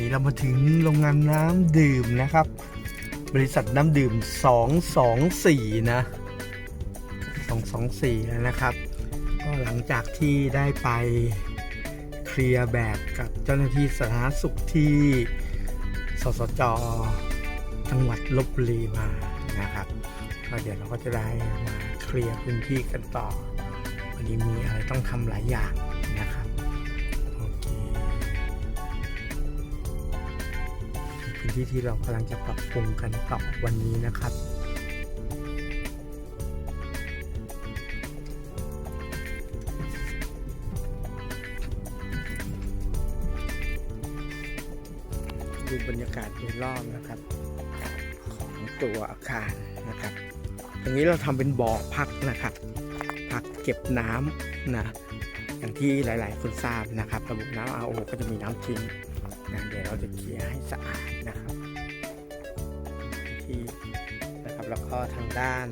นี้เรามาถึงโรงงานน้ำดื่มนะครับ บริษัทน้ำดื่ม 224 นะ 224 แล้วนะครับ ก็หลังจากที่ได้ไปเคลียร์แบบกับเจ้าหน้าที่สาธารณสุขที่สสจจังหวัดลบบุรีมานะครับก็เดี๋ยวเราก็จะได้มาเคลียร์พื้นที่กันต่อวันนี้มีอะไรต้องทำหลายอย่าง ที่ที่เรากำลังจะปรับปรุงกันต่อวันนี้นะครับดูบรรยากาศโดยรอบนะครับ ของตัวอาคารนะครับ ตรงนี้เราทำเป็นบ่อพักนะครับ พักเก็บน้ำนะอย่างที่หลาย ๆ คนทราบนะครับ ระบบน้ำ RO ก็จะมีน้ำทิ้ง นะเดี๋ยวเราจะเคลียร์ให้สะอาดนะครับที่นะครับแล้วก็ทางด้าน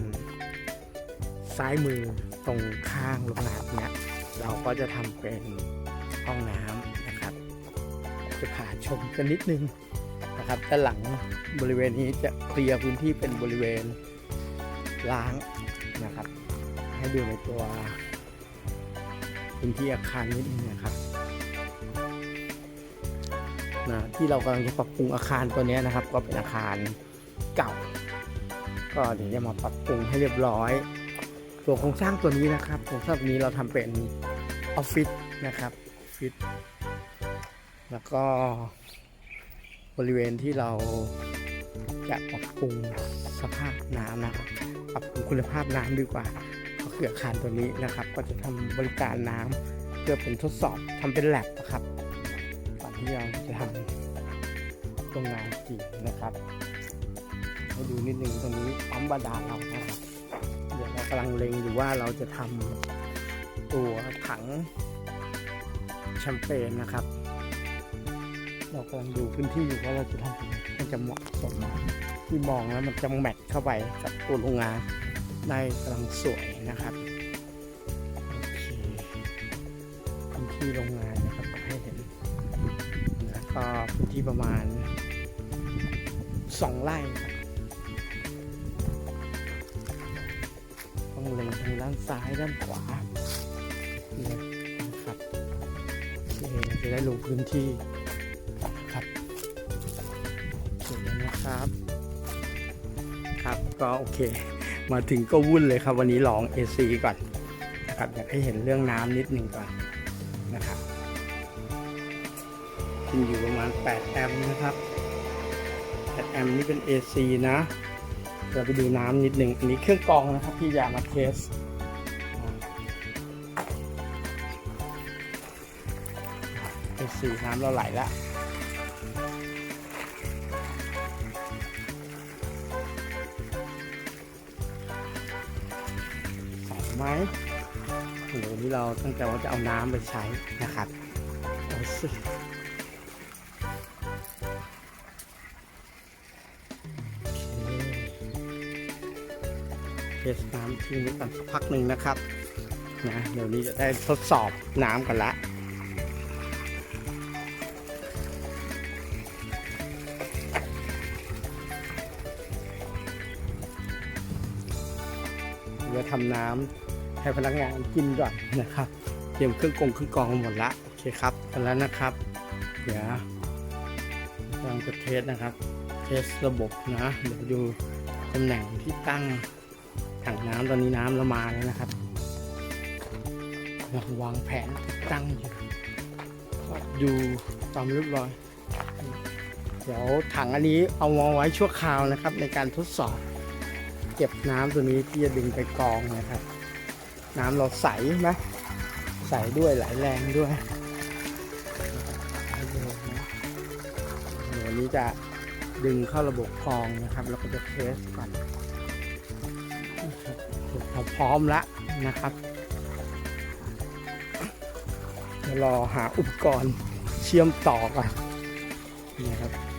ซ้ายมือตรงข้างโรงงานเนี่ยเราก็จะทำเป็นห้องน้ำนะครับ จะผ่าชมกันนิดนึงนะครับด้านหลังบริเวณนี้จะเคลียร์พื้นที่เป็นบริเวณล้างนะครับ ให้ดูในตัวพื้นที่อาคารนิดนึงนะครับ นะที่เรากำลังจะปรับปรุงอาคารตัวนี้นะครับ ก็เป็นอาคารเก่า ก็เดี๋ยวจะมาปรับปรุงให้เรียบร้อย ตัวโครงสร้างตัวนี้นะครับโครงสร้างตัวนี้เราทำเป็นออฟฟิศนะครับออฟฟิศแล้วก็บริเวณที่เราจะปรับปรุงสภาพน้ำนะครับปรับปรุงคุณภาพน้ำดีกว่าก็คืออาคารตัวนี้นะครับ ก็จะทำบริการน้ำเพื่อเป็นทดสอบทำเป็นแลบนะครับ ที่เราจะทำโรงงานจริงนะครับให้ดูนิดนึงตรงนี้ปั๊มบาดาลเรานะครับเดี๋ยวเรากำลังเล็งอยู่ว่าเราจะทำตัวถังแชมเปญนะครับ เรากำลังดูพื้นที่อยู่ว่าเราจะทำมันจะเหมาะสมที่มองแล้วมันจะแมทเข้าไปกับตัวโรงงานได้กำลังสวยนะครับโอเคพื้นที่โรงงาน ก็พื้นที่ประมาณสองไร่ครับต้องเล็งทางด้านซ้ายด้านขวาเนี่ยนะครับโอเคจะได้ลงพื้นที่ครับเสร็จแล้วนะครับ ครับก็โอเค มาถึงก็วุ่นเลยครับวันนี้ลอง AC ก่อนนะครับอยากให้เห็นเรื่องน้ำนิดหนึ่งก่อน กินอยู่ประมาณ 8 แอมป์นะครับ 8 แอมป์นี่เป็น AC นะเราไปดูน้ำนิดหนึ่งอันนี้เครื่องกรองนะครับที่ยามาเทสเป็นสีน้ำเราไหลแล้วใส่ไหมเดี๋ยววันนี้เราตั้งใจว่าจะเอาน้ำไปใช้นะครับ เทสน้ำทิ้งไว้ก่อนสักพักหนึ่งนะครับนะเดี๋ยวนี้จะได้ทดสอบน้ำกันละเดี๋ยวทำน้ำให้พนักงานกินก่อนนะครับ เตรียมเครื่องกงเครื่องกองหมดละโอเคครับกันแล้วนะครับ เดี๋ยวกำลังจะเทสนะครับ เทสระบบนะเดี๋ยวดูตำแหน่งที่ตั้ง ถังน้ำตอนนี้น้ำเรามาแล้วนะครับเราวางแผนตั้งอยู่ก็ดูความเรียบร้อย เดี๋ยวถังอันนี้เอามาไว้ชั่วคราวนะครับ ในการทดสอบ เก็บน้ำตัวนี้ที่จะดึงไปกองนะครับ น้ำเราใสไหมใสด้วยไหลแรงด้วยเดี๋ยวนะเดี๋ยววันนี้จะดึงเข้าระบบกองนะครับ แล้วก็จะเทสก่อน เราพร้อมแล้วนะครับรอหาอุปกรณ์เชื่อมต่อกันนะครับ